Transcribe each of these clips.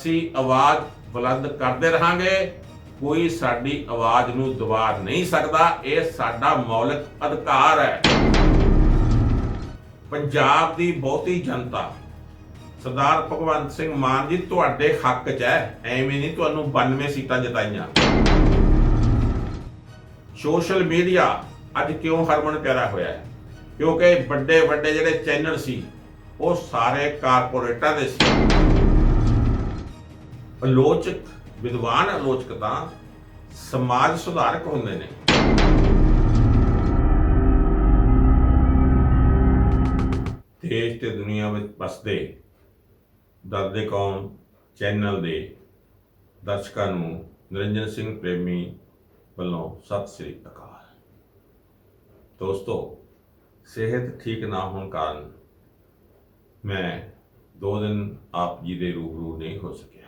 ਅਸੀਂ ਆਵਾਜ਼ ਬੁਲੰਦ ਕਰਦੇ ਰਹਾਂਗੇ। ਕੋਈ ਸਾਡੀ ਆਵਾਜ਼ ਨੂੰ ਦਬਾ ਨਹੀਂ ਸਕਦਾ। ਇਹ ਸਾਡਾ ਮੌਲਿਕ ਅਧਿਕਾਰ ਹੈ। ਪੰਜਾਬ ਦੀ ਬਹੁਤੀ ਜਨਤਾ, ਸਰਦਾਰ ਭਗਵੰਤ ਸਿੰਘ ਮਾਨ ਜੀ, ਤੁਹਾਡੇ ਹੱਕ 'ਚ ਹੈ। ਐਵੇਂ ਨਹੀਂ ਤੁਹਾਨੂੰ 92 ਸੀਟਾਂ ਜਿਤਾਈਆਂ। ਸੋਸ਼ਲ ਮੀਡੀਆ ਅੱਜ ਕਿਉਂ ਹਰਮਨ ਪਿਆਰਾ ਹੋਇਆ ਹੈ? ਕਿਉਂਕਿ ਵੱਡੇ ਵੱਡੇ ਜਿਹੜੇ ਚੈਨਲ ਸੀ, ਉਹ ਸਾਰੇ ਕਾਰਪੋਰੇਟਾਂ ਦੇ ਸੀ। ਆਲੋਚਕ ਵਿਦਵਾਨ ਆਲੋਚਕ ਤਾਂ ਸਮਾਜ ਸੁਧਾਰਕ ਹੁੰਦੇ ਨੇ। ਦੇਸ਼ ਤੇ ਦੁਨੀਆ ਵਿੱਚ ਵਸਦੇ ਦਰਦੇ ਕੌਮ ਚੈਨਲ ਦੇ ਦਰਸ਼ਕਾਂ ਨੂੰ ਨਿਰੰਜਨ ਸਿੰਘ ਪ੍ਰੇਮੀ ਵੱਲੋਂ ਸਤਿ ਸ੍ਰੀ ਅਕਾਲ। ਦੋਸਤੋ, ਸਿਹਤ ਠੀਕ ਨਾ ਹੋਣ ਕਾਰਨ ਮੈਂ ਦੋ ਦਿਨ ਆਪ ਜੀ ਦੇ ਰੂਬਰੂ ਨਹੀਂ ਹੋ ਸਕਿਆ।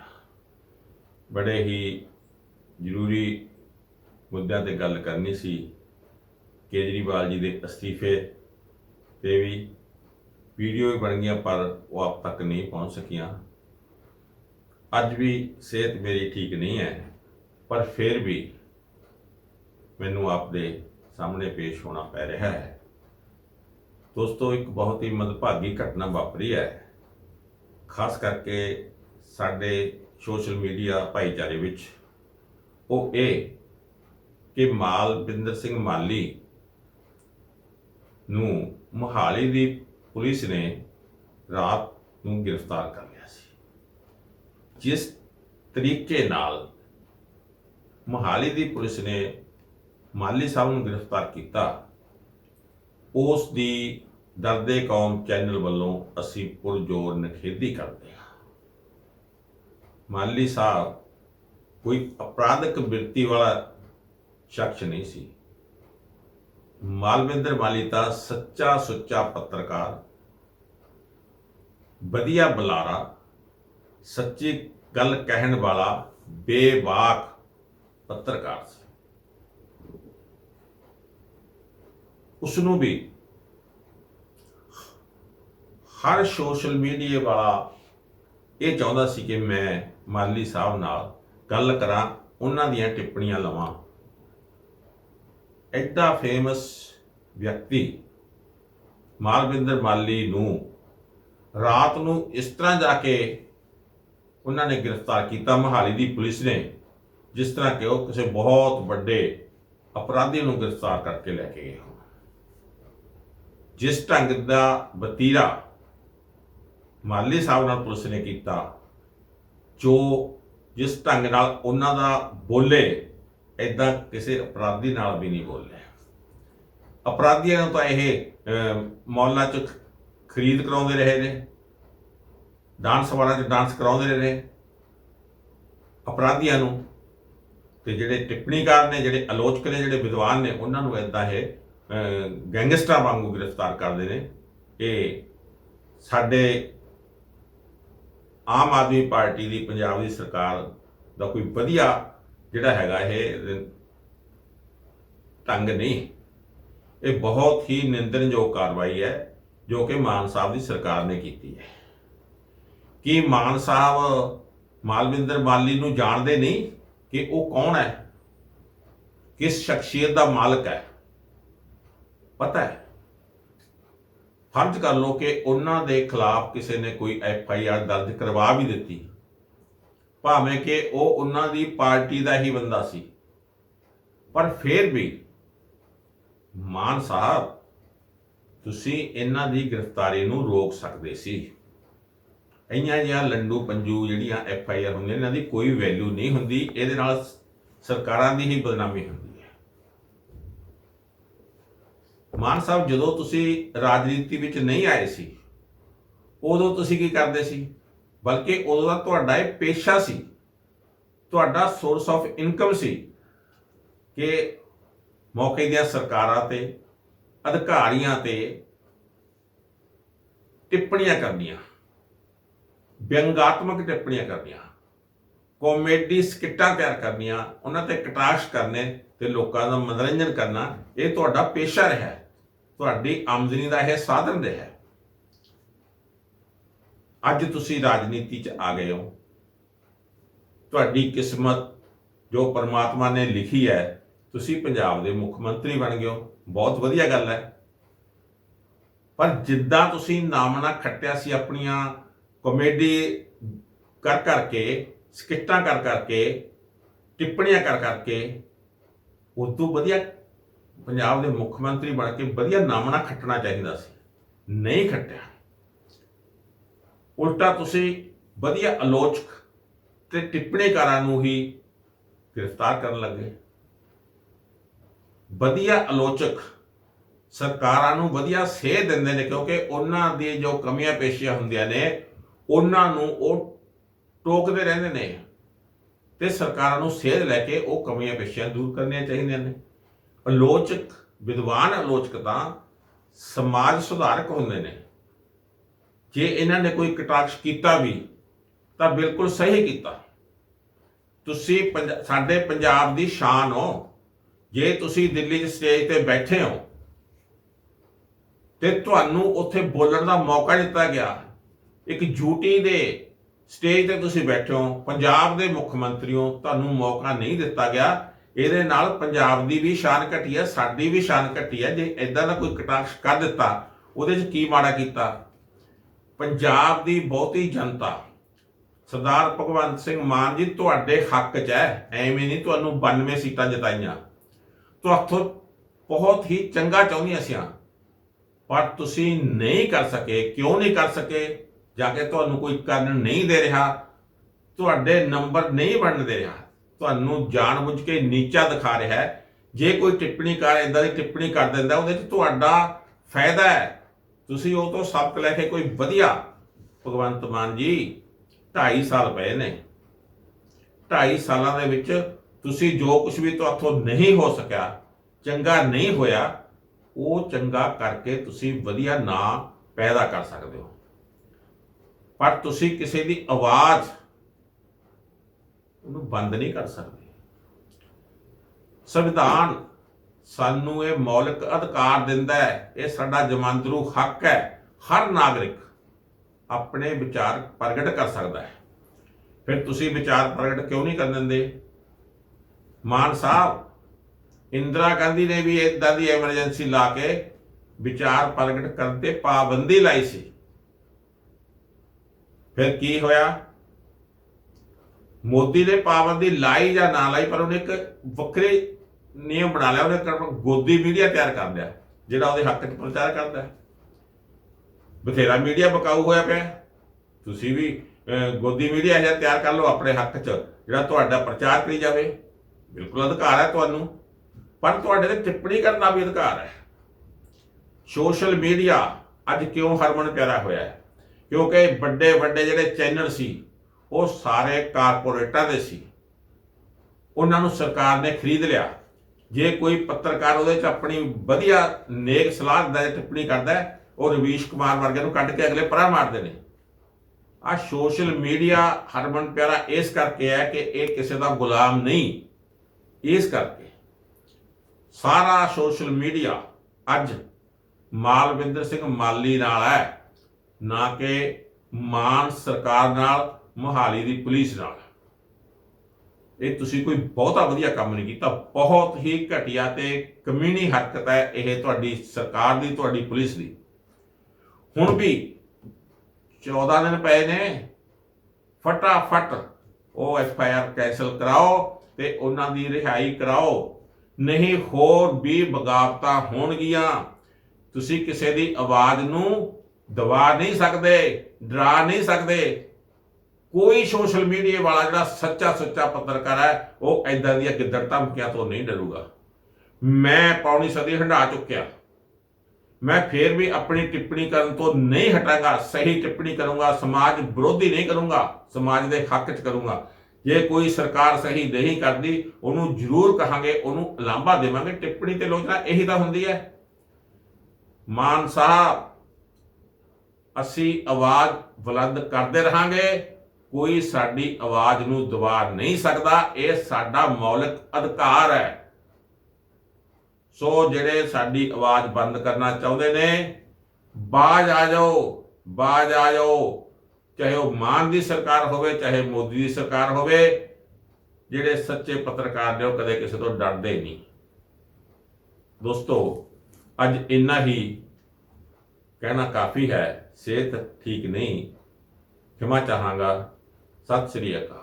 ਬੜੇ ਹੀ ਜ਼ਰੂਰੀ ਮੁੱਦਿਆਂ ਤੇ ਗੱਲ ਕਰਨੀ ਸੀ। ਕੇਜਰੀਵਾਲ ਜੀ ਦੇ ਅਸਤੀਫੇ ਤੇ ਵੀ ਵੀਡੀਓ ਵੀ ਬਣ ਗਈਆਂ, ਪਰ ਉਹ ਆਪ ਤੱਕ ਨਹੀਂ ਪਹੁੰਚ ਸਕੀਆਂ। ਅੱਜ ਵੀ ਸਿਹਤ ਮੇਰੀ ਠੀਕ ਨਹੀਂ ਹੈ, ਪਰ ਫਿਰ ਵੀ ਮੈਨੂੰ ਆਪ ਦੇ ਸਾਹਮਣੇ ਪੇਸ਼ ਹੋਣਾ ਪੈ ਰਿਹਾ ਹੈ। ਦੋਸਤੋ, ਇੱਕ ਬਹੁਤ ਹੀ ਮਦਭਾਗੀ ਘਟਨਾ ਵਾਪਰੀ ਹੈ। ਖਾਸ ਕਰਕੇ ਸਾਡੇ ਸੋਸ਼ਲ ਮੀਡੀਆ ਭਾਈਚਾਰੇ ਵਿੱਚ। ਉਹ ਇਹ ਕਿ ਮਾਲਵਿੰਦਰ ਸਿੰਘ ਮਾਲੀ ਨੂੰ ਮੋਹਾਲੀ ਦੀ ਪੁਲਿਸ ਨੇ ਰਾਤ ਨੂੰ ਗ੍ਰਿਫਤਾਰ ਕਰ ਲਿਆ ਸੀ। ਜਿਸ ਤਰੀਕੇ ਨਾਲ ਮੋਹਾਲੀ ਦੀ ਪੁਲਿਸ ਨੇ ਮਾਲੀ ਸਾਹਿਬ ਨੂੰ ਗ੍ਰਿਫਤਾਰ ਕੀਤਾ, ਉਸ ਦੀ ਦਰਦੇ ਕੌਮ ਚੈਨਲ ਵੱਲੋਂ ਅਸੀਂ ਪੁਰਜੋਰ ਨਿਖੇਧੀ ਕਰਦੇ ਹਾਂ। ਮਾਲੀ ਸਾਹਿਬ ਕੋਈ ਅਪਰਾਧਿਕ ਬਿਰਤੀ ਵਾਲਾ ਸ਼ਖਸ ਨਹੀਂ ਸੀ। ਮਾਲਵਿੰਦਰ ਮਾਲੀ ਤਾਂ ਸੱਚਾ ਸੁੱਚਾ ਪੱਤਰਕਾਰ, ਵਧੀਆ ਬੁਲਾਰਾ, ਸੱਚੀ ਗੱਲ ਕਹਿਣ ਵਾਲਾ ਬੇਬਾਕ ਪੱਤਰਕਾਰ ਸੀ। ਉਸ ਨੂੰ ਵੀ ਹਰ ਸੋਸ਼ਲ ਮੀਡੀਆ ਵਾਲਾ ਇਹ ਚਾਹੁੰਦਾ ਸੀ ਕਿ ਮੈਂ ਮਾਲੀ ਸਾਹਿਬ ਨਾਲ ਗੱਲ ਕਰਾਂ, ਉਹਨਾਂ ਦੀਆਂ ਟਿੱਪਣੀਆਂ ਲਵਾਂ। ਐਡਾ ਫੇਮਸ ਵਿਅਕਤੀ ਮਾਲਵਿੰਦਰ ਮਾਲੀ ਨੂੰ ਰਾਤ ਨੂੰ ਇਸ ਤਰ੍ਹਾਂ ਜਾ ਕੇ ਉਹਨਾਂ ਨੇ ਗ੍ਰਿਫਤਾਰ ਕੀਤਾ। ਮਹਾਲੀ ਦੀ ਪੁਲਿਸ ਨੇ ਜਿਸ ਤਰ੍ਹਾਂ ਕਿ ਉਹ ਕਿਸੇ ਬਹੁਤ ਵੱਡੇ ਅਪਰਾਧੀ ਨੂੰ ਗ੍ਰਿਫਤਾਰ ਕਰਕੇ ਲੈ ਕੇ ਗਏ ਜਿਸ ਢੰਗ ਦਾ ਬਤੀਰਾ ਮਾਲੀ ਸਾਹਿਬ ਨਾਲ ਪੁਲਿਸ ਨੇ ਕੀਤਾ ਜੋ ਜਿਸ ਢੰਗ ਨਾਲ ਉਹਨਾਂ ਦਾ ਬੋਲੇ ਐਦਾਂ ਕਿਸੇ ਅਪਰਾਧੀ ਨਾਲ ਵੀ ਨਹੀਂ ਬੋਲੇ। ਅਪਰਾਧੀਆਂ ਨੂੰ ਤਾਂ ਇਹ ਅਹ, 'ਚ ਖਰੀਦ ਕਰਾਉਂਦੇ ਰਹੇ ਨੇ ਡਾਂਸ ਵਾਰਾਂ 'ਚ ਡਾਂਸ ਕਰਾਉਂਦੇ ਰਹੇ ਅਪਰਾਧੀਆਂ ਨੂੰ ਤੇ ਜਿਹੜੇ ਟਿੱਪਣੀਕਾਰ ਨੇ ਜਿਹੜੇ ਆਲੋਚਕ ਨੇ ਜਿਹੜੇ ਵਿਦਵਾਨ ਨੇ ਉਹਨਾਂ ਨੂੰ ਐਦਾਂ ਇਹ ਅਹ, ਗੈਂਗਸਟਰ ਵਾਂਗੂ ਗ੍ਰਿਫਤਾਰ ਕਰਦੇ ਨੇ ਇਹ ਸਾਡੇ ਆਮ ਆਦਮੀ ਪਾਰਟੀ ਦੀ ਪੰਜਾਬ ਦੀ ਸਰਕਾਰ ਦਾ ਕੋਈ ਵਧੀਆ ਜਿਹੜਾ ਹੈਗਾ ਇਹ ਢੰਗ ਨਹੀਂ। ਇਹ ਬਹੁਤ ਹੀ ਨਿੰਦਣਯੋਗ ਕਾਰਵਾਈ ਹੈ ਜੋ ਕਿ ਮਾਨ ਸਾਹਿਬ ਦੀ ਸਰਕਾਰ ਨੇ ਕੀਤੀ ਹੈ। ਕਿ ਮਾਨ ਸਾਹਿਬ ਮਾਲਵਿੰਦਰ ਮਾਲੀ ਨੂੰ ਜਾਣਦੇ ਨਹੀਂ ਕਿ ਉਹ ਕੌਣ ਹੈ? ਕਿਸ ਸ਼ਖਸੀਅਤ ਦਾ ਮਾਲਕ ਹੈ? ਪਤਾ ਹੈ। ਫਰਜ਼ ਕਰ ਲਓ ਕਿ ਉਹਨਾਂ ਦੇ ਖਿਲਾਫ ਕਿਸੇ ਨੇ ਕੋਈ ਐਫ ਆਈ ਆਰ ਦਰਜ ਕਰਵਾ ਵੀ ਦਿੱਤੀ। ਭਾਵੇਂ ਕਿ ਉਹ ਉਹਨਾਂ ਦੀ ਪਾਰਟੀ ਦਾ ਹੀ ਬੰਦਾ ਸੀ। ਪਰ ਫਿਰ ਵੀ ਮਾਨ ਸਾਹਿਬ, ਤੁਸੀਂ ਇਹਨਾਂ ਦੀ ਗ੍ਰਿਫਤਾਰੀ ਨੂੰ ਰੋਕ ਸਕਦੇ ਸੀ। ਇੰਨੀਆਂ ਜਿਹੀਆਂ ਲੰਡੂ ਪੰਜੂ ਜਿਹੜੀਆਂ ਐਫ ਆਈ ਆਰ ਹੁੰਦੀਆਂ, ਇਹਨਾਂ ਦੀ ਕੋਈ ਵੈਲਿਊ ਨਹੀਂ ਹੁੰਦੀ, ਇਹਦੇ ਨਾਲ ਸਰਕਾਰਾਂ ਦੀ ਹੀ ਬਦਨਾਮੀ ਹੁੰਦੀ ਹੈ ਮਾਨ ਸਾਹਿਬ, ਜਦੋਂ ਤੁਸੀਂ ਰਾਜਨੀਤੀ ਵਿੱਚ ਨਹੀਂ ਆਏ ਸੀ, ਉਦੋਂ ਤੁਸੀਂ ਕੀ ਕਰਦੇ ਸੀ? ਬਲਕਿ ਉਦੋਂ ਦਾ ਤੁਹਾਡਾ ਇਹ ਪੇਸ਼ਾ ਸੀ, ਤੁਹਾਡਾ ਸੋਰਸ ਆਫ ਇਨਕਮ ਸੀ ਕਿ ਮੌਕੇ ਦੀਆਂ ਸਰਕਾਰਾਂ ਤੇ, ਅਧਿਕਾਰੀਆਂ ਤੇ ਟਿੱਪਣੀਆਂ ਕਰਨੀਆਂ, ਵਿਅੰਗਾਤਮਕ ਟਿੱਪਣੀਆਂ ਕਰਨੀਆਂ ਕਾਮੇਡੀ ਸਕਿੱਟਾਂ ਤਿਆਰ ਕਰਨੀਆਂ, ਉਹਨਾਂ ਤੇ ਕਟਾਸ਼ ਕਰਨੇ ਤੇ ਲੋਕਾਂ ਦਾ ਮਨੋਰੰਜਨ ਕਰਨਾ, ਇਹ ਤੁਹਾਡਾ ਪੇਸ਼ਾ ਰਿਹਾ। ਤੁਹਾਡੀ ਆਮਦਨੀ ਦਾ ਇਹ ਸਾਧਨ ਰਿਹਾ ਅੱਜ ਤੁਸੀਂ ਰਾਜਨੀਤੀ 'ਚ ਆ ਗਏ ਹੋ। ਤੁਹਾਡੀ ਕਿਸਮਤ ਜੋ ਪਰਮਾਤਮਾ ਨੇ ਲਿਖੀ ਹੈ, ਤੁਸੀਂ ਪੰਜਾਬ ਦੇ ਮੁੱਖ ਮੰਤਰੀ ਬਣ ਗਏ ਹੋ। ਬਹੁਤ ਵਧੀਆ ਗੱਲ ਹੈ। ਪਰ ਜਿੱਦਾਂ ਤੁਸੀਂ ਨਾਮਣਾ ਖੱਟਿਆ ਸੀ ਆਪਣੀਆਂ ਕਾਮੇਡੀ ਕਰ ਕਰਕੇ ਸਕਿੱਟਾਂ ਕਰ ਕਰਕੇ ਟਿੱਪਣੀਆਂ ਕਰ ਕਰਕੇ ਉਦੋਂ ਵਧੀਆ ਪੰਜਾਬ ਦੇ ਮੁੱਖ ਮੰਤਰੀ ਬਣ ਕੇ ਵਧੀਆ ਨਾਮਣਾ ਖੱਟਣਾ ਚਾਹੀਦਾ ਸੀ। ਨਹੀਂ ਖੱਟਿਆ। ਉਲਟਾ ਤੁਸੀਂ ਵਧੀਆ ਆਲੋਚਕ ਤੇ ਟਿੱਪਣੀਕਾਰਾਂ ਨੂੰ ਹੀ ਗ੍ਰਿਫਤਾਰ ਕਰਨ ਲੱਗੇ। ਵਧੀਆ ਆਲੋਚਕ ਸਰਕਾਰਾਂ ਨੂੰ ਵਧੀਆ ਸੇਧ ਦਿੰਦੇ ਨੇ ਕਿਉਂਕਿ ਉਹਨਾਂ ਦੀ ਜੋ ਕਮੀਆਂ ਪੇਸ਼ੀਆਂ ਹੁੰਦੀਆਂ ਨੇ, ਉਹਨਾਂ ਨੂੰ ਉਹ ਟੋਕਦੇ ਰਹਿੰਦੇ ਨੇ। ਤੇ ਸਰਕਾਰਾਂ ਨੂੰ ਸੇਧ ਲੈ ਕੇ ਉਹ ਕਮੀਆਂ ਪੇਸ਼ੀਆਂ ਦੂਰ ਕਰਨੀਆਂ ਚਾਹੀਦੀਆਂ ਨੇ। ਆਲੋਚਕ ਵਿਦਵਾਨ ਆਲੋਚਕ ਤਾਂ ਸਮਾਜ ਸੁਧਾਰਕ ਹੁੰਦੇ ਨੇ। ਜੇ ਇਹਨਾਂ ਨੇ ਕੋਈ ਕਟਾਕਸ਼ ਕੀਤਾ ਵੀ, ਤਾਂ ਬਿਲਕੁਲ ਸਹੀ ਕੀਤਾ। ਤੁਸੀਂ ਪੰਜ- ਸਾਡੇ ਪੰਜਾਬ ਦੀ ਸ਼ਾਨ ਹੋ। ਜੇ ਤੁਸੀਂ ਦਿੱਲੀ 'ਚ ਸਟੇਜ ਤੇ ਬੈਠੇ ਹੋ, ਤੇ ਤੁਹਾਨੂੰ ਉੱਥੇ ਬੋਲਣ ਦਾ ਮੌਕਾ ਦਿੱਤਾ ਗਿਆ। ਇੱਕ ਯੂਟੀ ਦੇ ਸਟੇਜ ਤੇ ਤੁਸੀਂ ਬੈਠੇ ਹੋ, ਪੰਜਾਬ ਦੇ ਮੁੱਖ ਮੰਤਰੀ ਹੋ ਤੁਹਾਨੂੰ ਮੌਕਾ ਨਹੀਂ ਦਿੱਤਾ ਗਿਆ। ਇਹਦੇ ਨਾਲ ਪੰਜਾਬ ਦੀ ਵੀ ਸ਼ਾਨ ਘਟੀ ਹੈ ਸਾਡੀ ਵੀ ਸ਼ਾਨ ਘਟੀ ਹੈ ਜੇ ਇਦਾਂ ਦਾ ਕੋਈ ਕਟਾਕਸ਼ ਕਰ ਦਿੱਤਾ, ਉਹਦੇ 'ਚ ਕੀ ਮਾੜਾ ਕੀਤਾ? ਪੰਜਾਬ ਦੀ ਬਹੁਤੀ ਜਨਤਾ, ਸਰਦਾਰ ਭਗਵੰਤ ਸਿੰਘ ਮਾਨ ਜੀ, ਤੁਹਾਡੇ ਹੱਕ 'ਚ ਹੈ। ਐਵੇਂ ਨਹੀਂ ਤੁਹਾਨੂੰ 92 ਸੀਟਾਂ ਜਿਤਾਈਆਂ। ਤੁਹਾਥੋਂ ਬਹੁਤ ਹੀ ਚੰਗਾ ਚਾਹੁੰਦੀਆਂ ਸੀ ਪਰ ਤੁਸੀਂ ਨਹੀਂ ਕਰ ਸਕੇ, ਕਿਉਂ ਨਹੀਂ ਕਰ ਸਕੇ? ਜਾ ਕੇ ਤੁਹਾਨੂੰ ਕੋਈ ਕਰਨ ਨਹੀਂ ਦੇ ਰਿਹਾ। ਤੁਹਾਡੇ ਨੰਬਰ ਨਹੀਂ ਬਣਨ ਦੇ ਰਿਹਾ। ਤੁਹਾਨੂੰ ਜਾਣਬੁੱਝ ਕੇ ਨੀਚਾ ਦਿਖਾ ਰਿਹਾ ਹੈ। ਜੇ ਕੋਈ ਟਿੱਪਣੀ ਕਰ ਇਦਾਂ ਦੀ ਟਿੱਪਣੀ ਕਰ ਦਿੰਦਾ, ਉਹਦੇ 'ਚ ਤੁਹਾਡਾ ਫਾਇਦਾ ਹੈ। ਤੁਸੀਂ ਉਹ ਤੋਂ ਸਬਕ ਲੈ ਕੇ ਕੋਈ ਵਧੀਆ ਭਗਵੰਤ ਮਾਨ ਜੀ 2.5 ਸਾਲ ਪਏ ਨੇ। 2.5 ਸਾਲਾਂ ਦੇ ਵਿੱਚ ਤੁਸੀਂ ਜੋ ਕੁਝ ਵੀ ਤੁਹਾਥੋਂ ਨਹੀਂ ਹੋ ਸਕਿਆ, ਚੰਗਾ ਨਹੀਂ ਹੋਇਆ, ਉਹ ਚੰਗਾ ਕਰਕੇ ਤੁਸੀਂ ਵਧੀਆ ਨਾਂ ਪੈਦਾ ਕਰ ਸਕਦੇ ਹੋ। ਪਰ ਤੁਸੀਂ ਕਿਸੇ ਦੀ ਆਵਾਜ਼ ਉਹਨੂੰ ਬੰਦ ਨਹੀਂ ਕਰ ਸਕਦੇ। ਸੰਵਿਧਾਨ ਸਾਨੂੰ ਇਹ ਮੌਲਿਕ ਅਧਿਕਾਰ ਦਿੰਦਾ ਹੈ, ਇਹ ਸਾਡਾ ਜਮਾਂਦਰੂ ਹੱਕ ਹੈ। ਹਰ ਨਾਗਰਿਕ ਆਪਣੇ ਵਿਚਾਰ ਪ੍ਰਗਟ ਕਰ ਸਕਦਾ ਹੈ। ਫਿਰ ਤੁਸੀਂ ਵਿਚਾਰ ਪ੍ਰਗਟ ਕਿਉਂ ਨਹੀਂ ਕਰਨ ਦਿੰਦੇ? ਮਾਨ ਸਾਹਿਬ, ਇੰਦਰਾ ਗਾਂਧੀ ਨੇ ਵੀ ਇਦਾਂ ਦੀ ਐਮਰਜੈਂਸੀ ਲਾ ਕੇ ਵਿਚਾਰ ਪ੍ਰਗਟ ਕਰਨ ਤੇ ਪਾਬੰਦੀ ਲਾਈ ਸੀ। ਫਿਰ ਕੀ ਹੋਇਆ? ਮੋਦੀ ਨੇ ਪਾਬੰਦੀ ਲਾਈ ਜਾਂ ਨਾ ਲਾਈ, ਪਰ ਉਹਨੇ ਇੱਕ ਵੱਖਰੇ ਨਿਯਮ ਬਣਾ ਲਿਆ। ਉਹਨੇ ਕਰ- ਗੋਦੀ ਮੀਡੀਆ ਤਿਆਰ ਕਰ ਲਿਆ, ਜਿਹੜਾ ਉਹਦੇ ਹੱਕ 'ਚ ਪ੍ਰਚਾਰ ਕਰਦਾ। ਹੈ ਬਥੇਰਾ ਮੀਡੀਆ ਬਕਾਊ ਹੋਇਆ ਪਿਆ। ਤੁਸੀਂ ਵੀ ਗੋਦੀ ਮੀਡੀਆ ਜਿਹਾ ਤਿਆਰ ਕਰ ਲਓ ਆਪਣੇ ਹੱਕ 'ਚ, ਜਿਹੜਾ ਤੁਹਾਡਾ ਪ੍ਰਚਾਰ ਕਰੀ ਜਾਵੇ। ਬਿਲਕੁਲ ਅਧਿਕਾਰ ਹੈ ਤੁਹਾਨੂੰ, ਪਰ ਤੁਹਾਡੇ ਤੇ ਟਿੱਪਣੀ ਕਰਨ ਦਾ ਵੀ ਅਧਿਕਾਰ ਹੈ। ਸੋਸ਼ਲ ਮੀਡੀਆ ਅੱਜ ਕਿਉਂ ਹਰਮਨ ਪਿਆਰਾ ਹੋਇਆ ਹੈ? ਕਿਉਂਕਿ ਵੱਡੇ ਵੱਡੇ ਜਿਹੜੇ ਚੈਨਲ ਸੀ ਉਹ ਸਾਰੇ ਕਾਰਪੋਰੇਟਾਂ ਦੇ ਸੀ। ਉਹਨਾਂ ਨੂੰ ਸਰਕਾਰ ਨੇ ਖਰੀਦ ਲਿਆ। ਜੇ ਕੋਈ ਪੱਤਰਕਾਰ ਉਹਦੇ 'ਚ ਆਪਣੀ ਵਧੀਆ ਨੇਕ ਸਲਾਹ ਦਿੰਦਾ ਟਿੱਪਣੀ ਕਰਦਾ ਹੈ ਉਹ ਰਵੀਸ਼ ਕੁਮਾਰ ਵਰਗੇ ਨੂੰ ਕੱਢ ਕੇ ਅਗਲੇ ਪਰਾਂ ਮਾਰਦੇ ਨੇ। ਆ ਸੋਸ਼ਲ ਮੀਡੀਆ ਹਰਮਨ ਪਿਆਰਾ ਇਸ ਕਰਕੇ ਹੈ ਕਿ ਇਹ ਕਿਸੇ ਦਾ ਗੁਲਾਮ ਨਹੀਂ। ਇਸ ਕਰਕੇ ਸਾਰਾ ਸੋਸ਼ਲ ਮੀਡੀਆ ਅੱਜ ਮਾਲਵਿੰਦਰ ਸਿੰਘ ਮਾਲੀ ਨਾਲ ਹੈ। ਨਾ ਕਿ ਮਾਨ ਸਰਕਾਰ ਨਾਲ ਮੋਹਾਲੀ ਦੀ ਪੁਲਿਸ ਨਾਲ। ਇਹ ਤੁਸੀਂ ਕੋਈ ਬਹੁਤਾ ਵਧੀਆ ਕੰਮ ਨਹੀਂ ਕੀਤਾ। ਬਹੁਤ ਹੀ ਘਟੀਆ ਤੇ ਕਮਿਊਨੀ ਹਰਕਤ ਹੈ ਇਹ ਤੁਹਾਡੀ ਸਰਕਾਰ ਦੀ, ਤੁਹਾਡੀ ਪੁਲਿਸ ਦੀ। ਹੁਣ ਵੀ 14 ਦਿਨ ਪਏ ਨੇ। ਫਟਾਫਟ ਉਹ ਐਫ ਆਈ ਆਰ ਕੈਂਸਲ ਕਰਾਓ ਤੇ ਉਹਨਾਂ ਦੀ ਰਿਹਾਈ ਕਰਾਓ। ਨਹੀਂ ਹੋਰ ਵੀ ਬਗਾਵਤਾਂ ਹੋਣਗੀਆਂ। ਤੁਸੀਂ ਕਿਸੇ ਦੀ ਆਵਾਜ਼ ਨੂੰ ਦਬਾ ਨਹੀਂ ਸਕਦੇ, ਡਰਾ ਨਹੀਂ ਸਕਦੇ। ਕੋਈ ਸੋਸ਼ਲ ਮੀਡੀਆ ਵਾਲਾ ਜਿਹੜਾ ਸੱਚਾ ਸੁੱਚਾ ਪੱਤਰਕਾਰ ਹੈ, ਉਹ ਐਦਾਂ ਦੀਆਂ ਗਿੱਦੜ ਧਮਕੀਆਂ ਤੋਂ ਨਹੀਂ ਡਰੂਗਾ। ਮੈਂ ਪੌਣੀ ਸਦੀ ਹੰਢਾ ਚੁੱਕਿਆ। ਮੈਂ ਫੇਰ ਵੀ ਆਪਣੀ ਟਿੱਪਣੀ ਕਰਨ ਤੋਂ ਨਹੀਂ ਹਟਾਂਗਾ, ਸਹੀ ਟਿੱਪਣੀ ਕਰੂੰਗਾ, ਸਮਾਜ ਵਿਰੋਧੀ ਨਹੀਂ ਕਰੂੰਗਾ, ਸਮਾਜ ਦੇ ਹੱਕ 'ਚ ਕਰੂੰਗਾ। ਜੇ ਕੋਈ ਸਰਕਾਰ ਸਹੀ ਨਹੀਂ ਕਰਦੀ, ਉਹਨੂੰ ਜ਼ਰੂਰ ਕਹਾਂਗੇ, ਉਹਨੂੰ ਲਾਂਭਾ ਦੇਵਾਂਗੇ। ਟਿੱਪਣੀ ਤੇ ਲੋਚਨਾ ਇਹੀ ਤਾਂ ਹੁੰਦੀ ਹੈ। ਮਾਨ ਸਾਹਿਬ, ਅਸੀਂ ਆਵਾਜ਼ ਬੁਲੰਦ ਕਰਦੇ ਰਹਾਂਗੇ। ਕੋਈ ਸਾਡੀ ਆਵਾਜ਼ ਨੂੰ ਦਬਾ ਨਹੀਂ ਸਕਦਾ, ਇਹ ਸਾਡਾ ਮੌਲਿਕ ਅਧਿਕਾਰ ਹੈ। ਸੋ ਜਿਹੜੇ ਸਾਡੀ ਆਵਾਜ਼ ਬੰਦ ਕਰਨਾ ਚਾਹੁੰਦੇ ਨੇ, ਬਾਜ ਆ ਜਾਓ, ਬਾਜ ਆ ਜਾਓ। ਚਾਹੇ ਉਹ ਮਾਨ ਦੀ ਸਰਕਾਰ ਹੋਵੇ, ਚਾਹੇ ਮੋਦੀ ਦੀ ਸਰਕਾਰ ਹੋਵੇ, ਜਿਹੜੇ ਸੱਚੇ ਪੱਤਰਕਾਰ ਨੇ ਉਹ ਕਦੇ ਕਿਸੇ ਤੋਂ ਡਰਦੇ ਨਹੀਂ। ਦੋਸਤੋ, ਅੱਜ ਇੰਨਾ ਹੀ ਕਹਿਣਾ ਕਾਫੀ ਹੈ, ਸਿਹਤ ਠੀਕ ਨਹੀਂ। ਖਿਮਾ ਚਾਹਾਂਗਾ ਸਤਿ ਸ੍ਰੀ ਅਕਾਲ।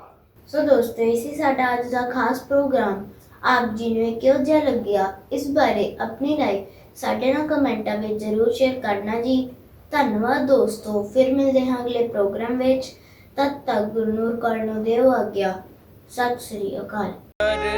ਸੋ ਦੋਸਤੋ ਇਹ ਸੀ ਸਾਡਾ ਅੱਜ ਦਾ ਖਾਸ ਪ੍ਰੋਗਰਾਮ। ਆਪ ਜੀ ਨੂੰ ਇਹ ਕਿਹੋ ਜਿਹਾ ਲੱਗਿਆ ਇਸ ਬਾਰੇ ਆਪਣੀ ਰਾਏ ਸਾਡੇ ਨਾਲ ਕਮੈਂਟਾਂ ਵਿੱਚ ਜ਼ਰੂਰ ਸ਼ੇਅਰ ਕਰਨਾ ਜੀ। ਧੰਨਵਾਦ ਦੋਸਤੋ ਫਿਰ ਮਿਲਦੇ ਹਾਂ ਅਗਲੇ ਪ੍ਰੋਗਰਾਮ ਵਿੱਚ। ਤਦ ਤੱਕ ਗੁਰਨੂਰ ਕੌਰ ਨੂੰ ਦਿਓ ਆਗਿਆ। ਸਤਿ ਸ੍ਰੀ ਅਕਾਲ। ਕਰਦੇ